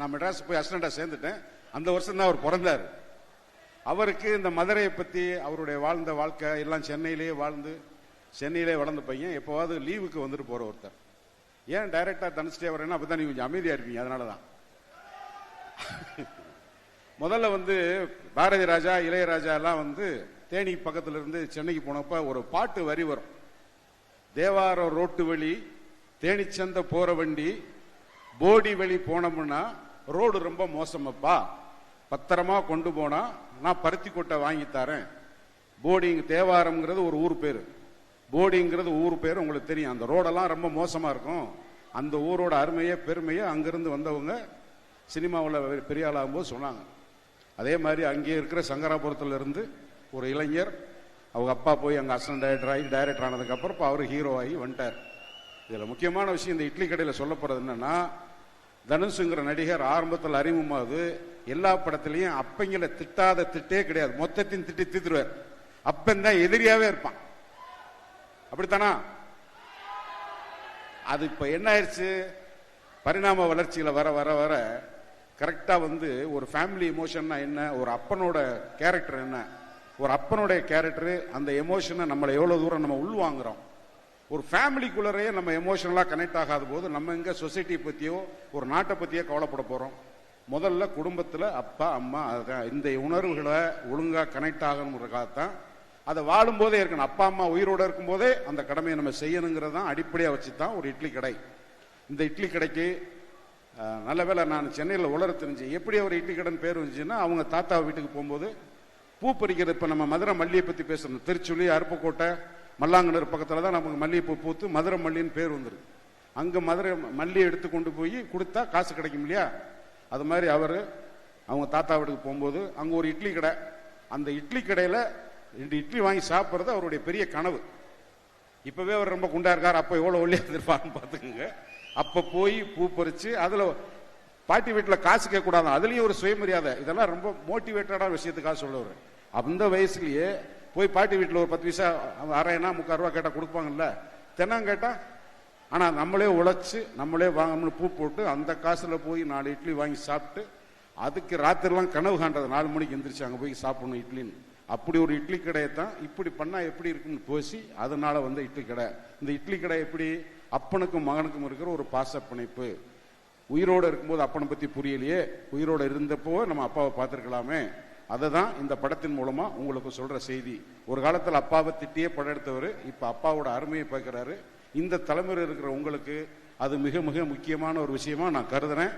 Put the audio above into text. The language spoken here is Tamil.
நான் மெட்ராஸ் போய் அசிஸ்டண்டா சேர்ந்துட்டேன். அந்த வருஷம் தான் அவர் பிறந்தார். அவருக்கு இந்த மதுரையை பத்தி அவருடைய வாழ்ந்த வாழ்க்கை எல்லாம் சென்னையிலேயே வாழ்ந்து சென்னையிலே வளர்ந்த பையன் எப்போவாவது லீவுக்கு வந்துட்டு போற ஒருத்தர். ஏன் டைரக்டா தனுஷ்டே வரேன்னா அப்பதான் நீங்கள் கொஞ்சம் அமைதியா இருப்பீங்க அதனால தான் முதல்ல வந்து பாரதி ராஜா இளையராஜா எல்லாம் வந்து தேனி பக்கத்துல இருந்து சென்னைக்கு போனப்ப ஒரு பாட்டு வரி வரும். தேவாரம் ரோட்டு வழி தேனிச்சந்த போற வண்டி போடி வழி போனோம்னா ரோடு ரொம்ப மோசமப்பா. பத்திரமா கொண்டு போனா நான் பருத்தி கொட்டை வாங்கி தரேன். போடிங் தேவாரம்ங்கிறது ஒரு ஊர் பேர். போடிங்கிறது ஊர் பேர் உங்களுக்கு தெரியும். அந்த ரோடெல்லாம் ரொம்ப மோசமா இருக்கும். அந்த ஊரோட அருமையை பெருமையை அங்கிருந்து வந்தவங்க சினிமாவில் பெரிய ஆளாகும்போது சொன்னாங்க. அதே மாதிரி அங்கே இருக்கிற சங்கராபுரத்துல இருந்து ஒரு இளைஞர் அவங்க அப்பா போய் அங்கே அசன் டைரக்டர் ஆகி டைரக்டர் ஆனதுக்கப்புறம் இப்போ அவர் ஹீரோ ஆகி வந்துட்டார். இதில் முக்கியமான விஷயம் இந்த இட்லி கடையில் சொல்லப்படுறது என்னன்னா தனுஷுங்கிற நடிகர் ஆரம்பத்தில் அறிமுகமாகுது எல்லா படத்திலையும் அப்பங்களை திட்டாத திட்டே கிடையாது. மொத்தத்தையும் திட்டி தீத்துருவார் அப்பன் தான் எதிரியாவே இருப்பான். அப்படித்தானா? அது இப்ப என்ன ஆயிடுச்சு? பரிணாம வளர்ச்சியில வர வர வர கரெக்டா வந்து ஒரு ஃபேமிலி எமோஷன்னா என்ன? ஒரு அப்பனோட கேரக்டர் என்ன? ஒரு அப்பனுடைய கேரக்டர் அந்த எமோஷனை நம்மளை எவ்வளவு தூரம் நம்ம உள்வாங்குறோம்? ஒரு ஃபேமிலிக்குள்ளரையே நம்ம எமோஷனலாக கனெக்ட் ஆகாத போது நம்ம எங்க சொசைட்டி பற்றியோ ஒரு நாட்டை பற்றியோ கவலைப்பட போகிறோம் முதல்ல குடும்பத்தில் அப்பா அம்மா அதுதான் இந்த உணர்வுகளை ஒழுங்காக கனெக்ட் ஆகணுங்கிறக்காகத்தான் அதை வாழும்போதே இருக்கணும். அப்பா அம்மா உயிரோட இருக்கும்போதே அந்த கடமையை நம்ம செய்யணுங்கிறது தான் அடிப்படையாக வச்சு தான் ஒரு இட்லி கடை. இந்த இட்லி கடைக்கு நல்ல வேளை நான் சென்னையில் உலர தெரிஞ்சு எப்படி ஒரு இட்லி கடைன்னு பேர் வந்துச்சுன்னா அவங்க தாத்தா வீட்டுக்கு போகும்போது பூ பறிக்கிறது இப்போ நம்ம மதுரை மல்லியை பற்றி பேசுகிறோம் திருச்சுழி அருப்புக்கோட்டை மல்லாங்கனர் பக்கத்தில் தான் நமக்கு மல்லிகைப்பூ பூத்து மதுரை மல்லின்னு பேர் வந்துருக்கு. அங்கே மதுரை மல்லி எடுத்து கொண்டு போய் கொடுத்தா காசு கிடைக்கும் இல்லையா? அது மாதிரி அவர் அவங்க தாத்தா வீட்டுக்கு போகும்போது அங்கே ஒரு இட்லி கடை. அந்த இட்லி கடையில் ரெண்டு இட்லி வாங்கி சாப்பிட்றது அவருடைய பெரிய கனவு. இப்போவே அவர் ரொம்ப குண்டா இருக்கார். அப்போ எவ்வளோ ஒல்லியாக இருந்திருப்பாருன்னு பார்த்துக்குங்க. அப்போ போய் பூ பறித்து அதில் பாட்டி வீட்டில் காசு கேட்கக்கூடாது கூடாது ஒரு சுயமரியாதை. இதெல்லாம் ரொம்ப மோட்டிவேட்டடான விஷயத்துக்காக சொல்லுவார் அந்த வயசுலேயே போய் பாட்டி வீட்டில் ஒரு பத்து பைசா அரைனா முக்கால் ரூபா கேட்டால் கொடுப்பாங்கல்ல? தினம் கேட்டால் ஆனால் நம்மளே உழைச்சி நம்மளே வாங்கணும்னு பூ போட்டு அந்த காசில் போய் நாலு இட்லி வாங்கி சாப்பிட்டு அதுக்கு ராத்திரிலாம் கனவு காண்றது. நாலு மணிக்கு எந்திரிச்சு அங்கே போய் சாப்பிடணும் இட்லின்னு. அப்படி ஒரு இட்லி கடையை தான் இப்படி பண்ணால் எப்படி இருக்குன்னு போசி அதனால வந்து இட்லி கடை. இந்த இட்லி கடை எப்படி? அப்பனுக்கும் மகனுக்கும் இருக்கிற ஒரு பாச பிணைப்பு. உயிரோடு இருக்கும்போது அப்பனை பற்றி புரியலையே. உயிரோடு இருந்தப்போ நம்ம அப்பாவை பார்த்துருக்கலாமே. அதை தான் இந்த படத்தின் மூலமா உங்களுக்கு சொல்ற செய்தி. ஒரு காலத்தில் அப்பாவை திட்டியே படம் எடுத்தவர் இப்ப அப்பாவோட அருமையை பார்க்கிறாரு. இந்த தலைமுறை இருக்கிற உங்களுக்கு அது மிக மிக முக்கியமான ஒரு விஷயமா நான் கருதுறேன்.